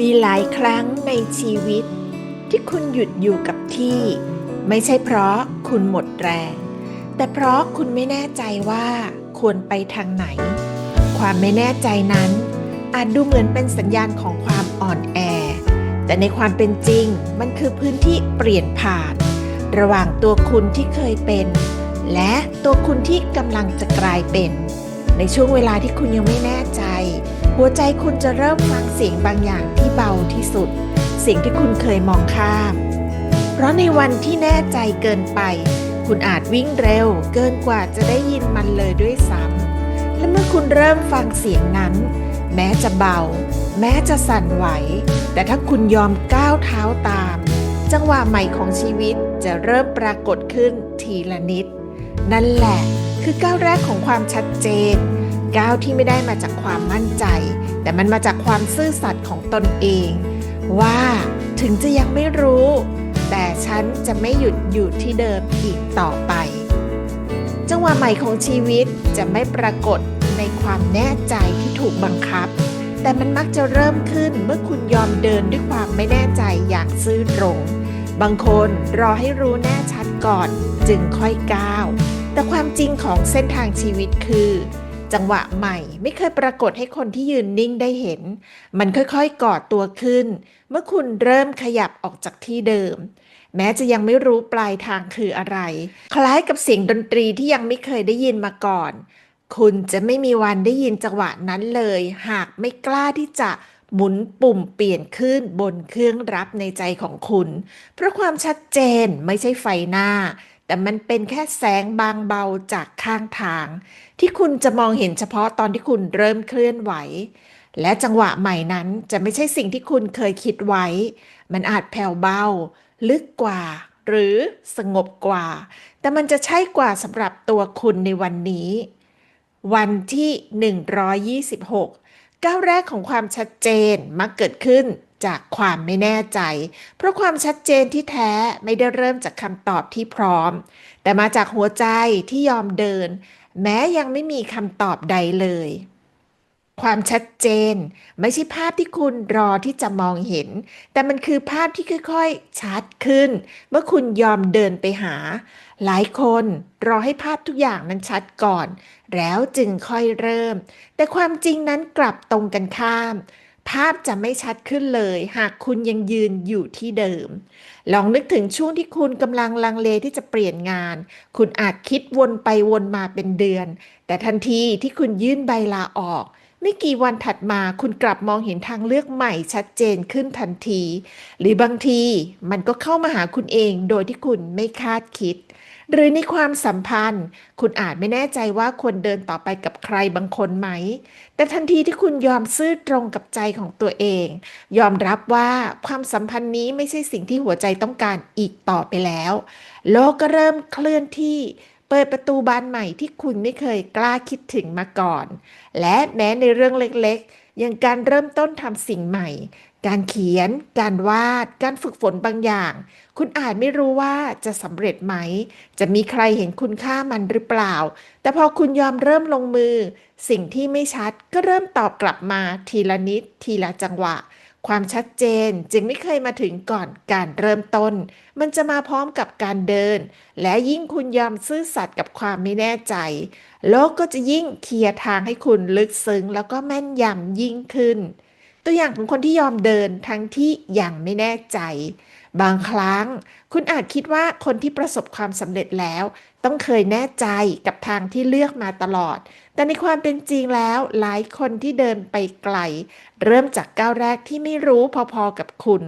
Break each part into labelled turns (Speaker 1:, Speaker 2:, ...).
Speaker 1: มีหลายครั้งในชีวิต ที่คุณหยุดอยู่กับที่ ไม่ใช่เพราะคุณหมดแรง แต่เพราะคุณไม่แน่ใจว่าควรไปทางไหน ความไม่แน่ใจนั้น อาจดูเหมือนเป็นสัญญาณของความอ่อนแอ แต่ในความเป็นจริงมันคือพื้นที่เปลี่ยนผ่าน ระหว่างตัวคุณที่เคยเป็น และตัวคุณที่กำลังจะกลายเป็น ในช่วงเวลาที่คุณยังไม่แน่ใจ หัวใจคุณจะเริ่มฟังเสียงบางอย่างที่เบาที่สุดเสียงที่คุณเคยมองข้าม เพราะในวันที่แน่ใจเกินไป คุณอาจวิ่งเร็วเกินกว่าจะได้ยินมันเลยด้วยซ้ำและเมื่อคุณเริ่มฟังเสียงนั้น แม้จะเบา แม้จะสั่นไหว แต่ถ้าคุณยอมก้าวเท้าตาม จังหวะใหม่ของชีวิตจะเริ่มปรากฏขึ้นทีละนิด นั่นแหละคือก้าวแรกของความชัดเจน ก้าวที่ไม่ได้มาจากความมั่นใจ แต่มันมาจากความซื่อสัตย์ของตนเอง ว่าถึงจะยังไม่รู้ แต่ฉันจะไม่หยุดอยู่ที่เดิมอีกต่อไป จังหวะใหม่ของชีวิตจะไม่ปรากฏในความแน่ใจที่ถูกบังคับ แต่มันมักจะเริ่มขึ้นเมื่อคุณยอมเดินด้วยความไม่แน่ใจอย่างซื่อตรง บางคนรอให้รู้แน่ชัดก่อนจึงค่อยก้าว แต่ความจริงของเส้นทางชีวิตคือ จังหวะใหม่ ไม่เคยปรากฏให้คนที่ยืนนิ่งได้เห็น มันค่อยๆก่อตัวขึ้น เมื่อคุณเริ่มขยับออกจากที่เดิม แม้จะยังไม่รู้ปลายทางคืออะไร คล้ายกับเสียงดนตรีที่ยังไม่เคยได้ยินมาก่อน คุณจะไม่มีวันได้ยินจังหวะนั้นเลย หากไม่กล้าที่จะหมุนปุ่มเปลี่ยนขึ้นบนเครื่องรับในใจของคุณ เพราะความชัดเจนไม่ใช่ไฟหน้า แต่มันเป็นแค่แสงบางเบาจากข้างทาง ที่คุณจะมองเห็นเฉพาะตอนที่คุณเริ่มเคลื่อนไหว และจังหวะใหม่นั้นจะไม่ใช่สิ่งที่คุณเคยคิดไว้ มันอาจแผ่วเบา ลึกกว่า หรือสงบกว่า แต่มันจะใช่กว่าสำหรับตัวคุณในวันนี้ วันที่ 126ก้าวแรกของความชัดเจนมักเกิดขึ้น จากความไม่แน่ใจ เพราะความชัดเจนที่แท้ไม่ได้เริ่มจากคำตอบที่พร้อม แต่มาจากหัวใจที่ยอมเดิน แม้ยังไม่มีคำตอบใดเลย ความชัดเจน ไม่ใช่ภาพที่คุณรอที่จะมองเห็น แต่มันคือภาพที่ค่อยๆ ชัดขึ้น เมื่อคุณยอมเดินไปหา หลายคนรอให้ภาพทุกอย่างนั้นชัดก่อน แล้วจึงค่อยเริ่ม แต่ความจริงนั้นกลับตรงกันข้าม ภาพจะไม่ชัดขึ้นเลย หากคุณยังยืนอยู่ที่เดิม ลองนึกถึงช่วงที่คุณกำลังลังเลที่จะเปลี่ยนงาน คุณอาจคิดวนไปวนมาเป็นเดือน แต่ทันทีที่คุณยื่นใบลาออกไม่กี่วันถัดมาคุณกลับมองเห็นทางเลือกใหม่ชัดเจนขึ้นทันที หรือบางทีมันก็เข้ามาหาคุณเองโดยที่คุณไม่คาดคิด หรือในความสัมพันธ์ คุณอาจไม่แน่ใจว่าควรเดินต่อไปกับใครบางคนไหม แต่ทันทีที่คุณยอมซื่อตรงกับใจของตัวเอง ยอมรับว่าความสัมพันธ์นี้ไม่ใช่สิ่งที่หัวใจต้องการอีกต่อไปแล้ว โลกก็เริ่มเคลื่อนที่เปิดประตูบานใหม่ที่คุณไม่เคยกล้าคิดถึงมาก่อน และแม้ในเรื่องเล็กๆ อย่างการเริ่มต้นทำสิ่งใหม่ การเขียน การวาด การฝึกฝนบางอย่าง คุณอาจไม่รู้ว่าจะสำเร็จไหม จะมีใครเห็นคุณค่ามันหรือเปล่า แต่พอคุณยอมเริ่มลงมือ สิ่งที่ไม่ชัดก็เริ่มตอบกลับมาทีละนิด ทีละจังหวะ ความชัดเจนจึงไม่เคยมาถึงก่อนการเริ่มต้น มันจะมาพร้อมกับการเดิน และยิ่งคุณยอมซื่อสัตย์กับความไม่แน่ใจ โลกก็จะยิ่งเคลียร์ทางให้คุณลึกซึ้งแล้วก็แม่นยำยิ่งขึ้น ตัวอย่างของคนที่ยอมเดินทั้งที่ยังไม่แน่ใจ บางครั้ง คุณอาจคิดว่าคนที่ประสบความสำเร็จแล้ว ต้องเคยแน่ใจกับทางที่เลือกมาตลอด แต่ในความเป็นจริงแล้ว หลายคนที่เดินไปไกล เริ่มจากก้าวแรกที่ไม่รู้พอๆกับคุณ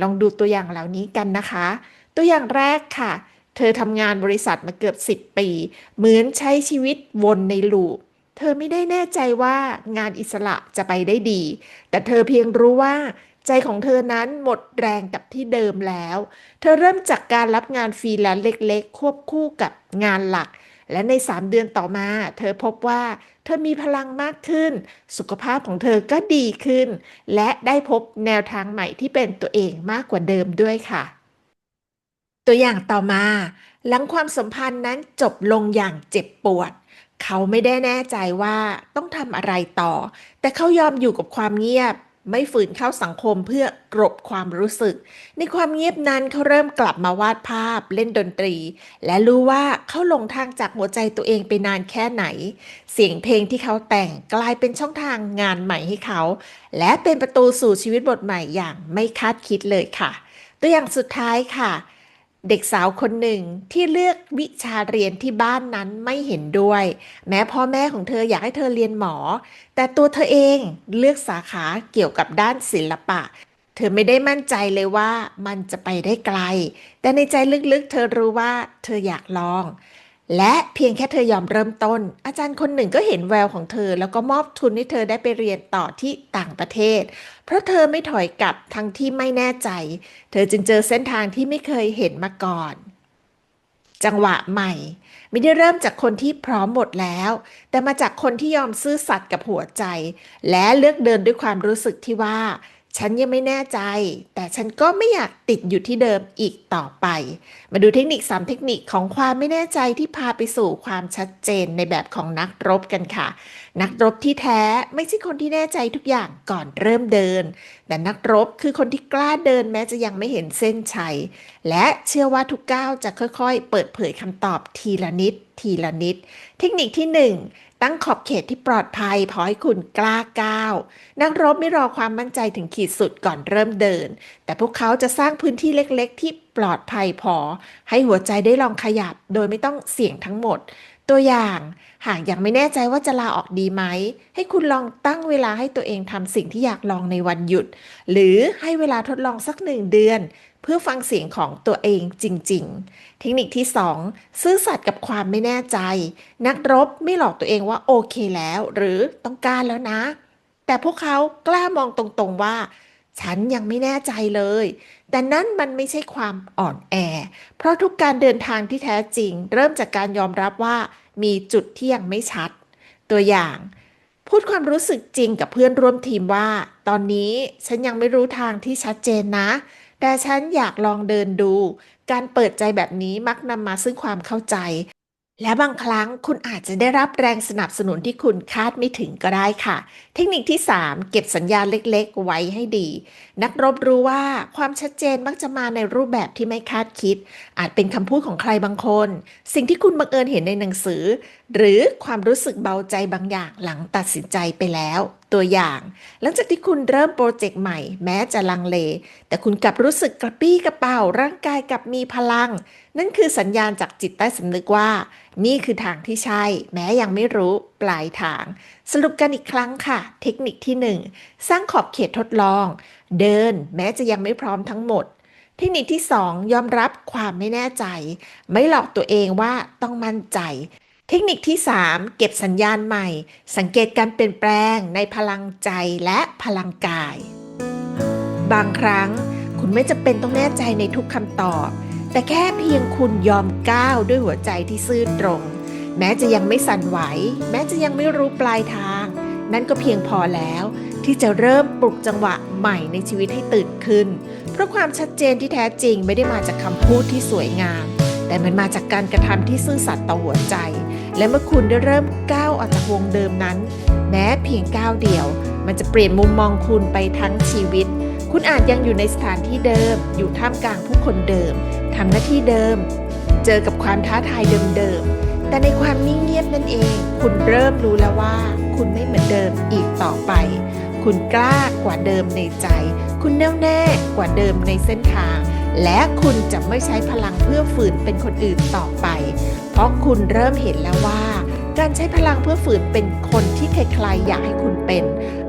Speaker 1: ลองดูตัวอย่างเหล่านี้กันนะคะ ตัวอย่างแรกค่ะเธอทำงานบริษัทมาเกือบ 10 ปี เหมือนใช้ชีวิตวนในลูป เธอไม่ได้แน่ใจว่างานอิสระจะไปได้ดี แต่เธอเพียงรู้ว่า ใจของเธอนั้นหมดแรงกับที่เดิมแล้ว เธอเริ่มจากการรับงานฟรีแลนซ์เล็กๆ ควบคู่กับงานหลัก และใน 3 เดือนต่อมา เธอพบว่า เธอมีพลังมากขึ้น สุขภาพของเธอก็ดีขึ้น และได้พบแนวทางใหม่ที่เป็นตัวเองมากกว่าเดิมด้วยค่ะ ตัวอย่างต่อมา หลังความสัมพันธ์นั้นจบลงอย่างเจ็บปวด เขาไม่ได้แน่ใจว่าต้องทำอะไรต่อ แต่เขายอมอยู่กับความเงียบ ไม่ฝืนเข้าสังคมเพื่อกรบความรู้สึก ในความเงียบนั้นเขาเริ่มกลับมาวาดภาพเล่นดนตรี และรู้ว่าเขาหลงทางจากหัวใจตัวเองไปนานแค่ไหน เสียงเพลงที่เขาแต่งกลายเป็นช่องทางงานใหม่ให้เขา และเป็นประตูสู่ชีวิตบทใหม่อย่างไม่คาดคิดเลยค่ะ ตัวอย่างสุดท้ายค่ะ เด็กสาวคนหนึ่งที่เลือกวิชาเรียนที่บ้านนั้นไม่เห็นด้วย แม้พ่อแม่ของเธออยากให้เธอเรียนหมอ แต่ตัวเธอเองเลือกสาขาเกี่ยวกับด้านศิลปะ เธอไม่ได้มั่นใจเลยว่ามันจะไปได้ไกล แต่ในใจลึกๆ เธอรู้ว่าเธออยากลอง และเพียงแค่เธอยอมเริ่มต้น อาจารย์คนหนึ่งก็เห็นแววของเธอ แล้วก็มอบทุนให้เธอได้ไปเรียนต่อที่ต่างประเทศ เพราะเธอไม่ถอยกลับทั้งที่ไม่แน่ใจ เธอจึงเจอเส้นทางที่ไม่เคยเห็นมาก่อน จังหวะใหม่ ไม่ได้เริ่มจากคนที่พร้อมหมดแล้ว แต่มาจากคนที่ยอมซื่อสัตย์กับหัวใจ และเลือกเดินด้วยความรู้สึกที่ว่า ฉันยังไม่แน่ใจ แต่ฉันก็ไม่อยากติดอยู่ที่เดิมอีกต่อไป มาดูเทคนิค 3 เทคนิคของความไม่แน่ใจที่พาไปสู่ความชัดเจนในแบบของนักรบกันค่ะ นักรบที่แท้ไม่ใช่คนที่แน่ใจทุกอย่างก่อนเริ่มเดิน แต่นักรบคือคนที่กล้าเดินแม้จะยังไม่เห็นเส้นชัย และเชื่อว่าทุกก้าวจะค่อยๆ เปิดเผยคำตอบทีละนิดทีละนิด เทคนิคที่ 1 ตั้งขอบเขตที่ปลอดภัยพอให้คุณกล้าก้าว นักรบไม่รอความมั่นใจถึงขีดสุดก่อนเริ่มเดิน แต่พวกเขาจะสร้างพื้นที่เล็กๆ ที่ปลอดภัยพอ ให้หัวใจได้ลองขยับ โดยไม่ต้องเสี่ยงทั้งหมด ตัวอย่าง หากยังไม่แน่ใจว่าจะลาออกดีไหม ให้คุณลองตั้งเวลาให้ตัวเองทำสิ่งที่อยากลองในวันหยุด หรือให้เวลาทดลองสักหนึ่งเดือน เพื่อฟังเสียงของตัวเองจริง ๆ เทคนิคที่ 2 ซื่อสัตย์กับความไม่แน่ใจ นักรบไม่หลอกตัวเองว่าโอเคแล้ว หรือต้องการแล้วนะ แต่พวกเขากล้ามองตรงๆว่า ฉันยังไม่แน่ใจเลย แต่นั่นมันไม่ใช่ความอ่อนแอ เพราะทุกการเดินทางที่แท้จริง เริ่มจากการยอมรับว่ามีจุดที่ยังไม่ชัด ตัวอย่างพูดความรู้สึกจริงกับเพื่อนร่วมทีมว่า ตอนนี้ฉันยังไม่รู้ทางที่ชัดเจนนะ แต่ฉันอยากลองเดินดู การเปิดใจแบบนี้มักนำมาซึ่งความเข้าใจ และบางครั้งคุณอาจจะได้รับแรงสนับสนุนที่คุณคาดไม่ถึงก็ได้ค่ะ เทคนิคที่ 3 เก็บสัญญาณเล็กๆ ไว้ให้ดีนักรบรู้ว่าความชัดเจนมักจะมาในรูปแบบที่ไม่คาดคิด อาจเป็นคำพูดของใครบางคน สิ่งที่คุณบังเอิญเห็นในหนังสือ หรือความรู้สึกเบาใจบางอย่างหลังตัดสินใจไปแล้ว ตัวอย่าง หลังจากที่คุณเริ่มโปรเจกต์ใหม่ แม้จะลังเล แต่คุณกลับรู้สึกกระปี้กระเป๋าร่างกายกลับมีพลัง นั่นคือสัญญาณจากจิตใต้สำนึกว่า นี่คือทางที่ใช่ แม้ยังไม่รู้ปลายทางสรุปกันอีกครั้งค่ะ เทคนิคที่ 1 สร้างขอบเขตทดลอง เดินแม้จะยังไม่พร้อมทั้งหมด เทคนิคที่ 2 ยอมรับความไม่แน่ใจ ไม่หลอกตัวเองว่าต้องมั่นใจ เทคนิคที่ 3 เก็บสัญญาณใหม่ สังเกตการเปลี่ยนแปลงในพลังใจและพลังกาย บางครั้งคุณไม่จำเป็นต้องแน่ใจในทุกคำตอบ แต่แค่เพียงคุณยอมก้าวด้วยหัวใจที่ซื่อตรง แม้จะยังไม่สั่นไหว แม้จะยังไม่รู้ปลายทาง นั่นก็เพียงพอแล้ว ที่จะเริ่มปลุกจังหวะใหม่ในชีวิตให้ตื่นขึ้น เพราะความชัดเจนที่แท้จริงไม่ได้มาจากคำพูดที่สวยงาม แต่มันมาจากการกระทำที่ซื่อสัตย์ต่อหัวใจ และเมื่อคุณได้เริ่มก้าวออกจากวงเดิมนั้น แม้เพียงก้าวเดียว มันจะเปลี่ยนมุมมองคุณไปทั้งชีวิต คุณอาจยังอยู่ในสถานที่เดิม อยู่ท่ามกลางผู้คนเดิมทำหน้าที่เดิม เจอกับความท้าทายเดิมๆ แต่ในความนิ่งเงียบนั่นเอง คุณเริ่มรู้แล้วว่า คุณไม่เหมือนเดิมอีกต่อไป คุณกล้ากว่าเดิมในใจ คุณแน่วแน่กว่าเดิมในเส้นทาง และคุณจะไม่ใช้พลังเพื่อฝืนเป็นคนอื่นต่อไป เพราะคุณเริ่มเห็นแล้วว่า การใช้พลังเพื่อฝืนเป็นคนที่ใครๆอยากให้คุณเป็น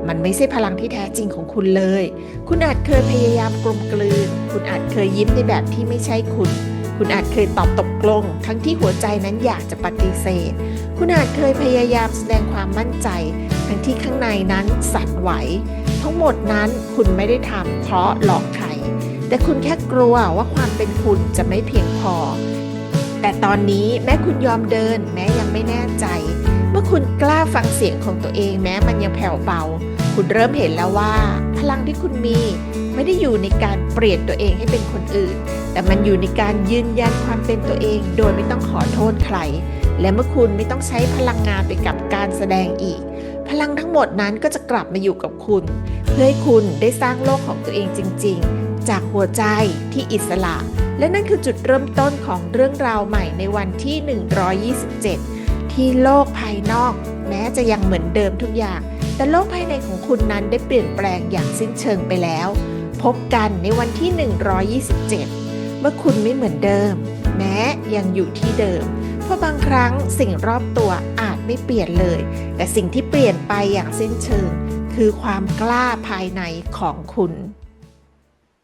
Speaker 1: มันไม่ใช่พลังที่แท้จริงของคุณเลย คุณอาจเคยพยายามกลมกลืน คุณอาจเคยยิ้มในแบบที่ไม่ใช่คุณ คุณอาจเคยตอบตกลง ทั้งที่หัวใจนั้นอยากจะปฏิเสธ คุณอาจเคยพยายามแสดงความมั่นใจ ทั้งที่ข้างในนั้นสั่นไหว ทั้งหมดนั้นคุณไม่ได้ทำเพราะหลอกใคร แต่คุณแค่กลัวว่าความเป็นคุณจะไม่เพียงพอ แต่ตอนนี้แม้คุณยอมเดิน แม้ยังไม่แน่ใจ เมื่อคุณกล้าฟังเสียงของตัวเองแม้มันยังแผ่วเบา คุณเริ่มเห็นแล้วว่า พลังที่คุณมี ไม่ได้อยู่ในการเปลี่ยนตัวเองให้เป็นคนอื่น แต่มันอยู่ในการยืนยันความเป็นตัวเอง โดยไม่ต้องขอโทษใคร และเมื่อคุณไม่ต้องใช้พลังงานไปกับการแสดงอีก พลังทั้งหมดนั้นก็จะกลับมาอยู่กับคุณ เพื่อให้คุณได้สร้างโลกของตัวเองจริง ๆ จากหัวใจที่อิสระ และนั่นคือจุดเริ่มต้นของเรื่องราวใหม่ในวันที่ 127 ที่โลกภายนอก แม้จะยังเหมือนเดิมทุกอย่างแต่โลกภายในของคุณนั้นได้เปลี่ยนแปลงอย่างสิ้นเชิงไปแล้ว พบกันในวันที่ 127 เมื่อคุณไม่เหมือนเดิม แม้ยังอยู่ที่เดิม เพราะบางครั้งสิ่งรอบตัวอาจไม่เปลี่ยนเลย แต่สิ่งที่เปลี่ยนไปอย่างสิ้นเชิง คือความกล้าภายในของคุณ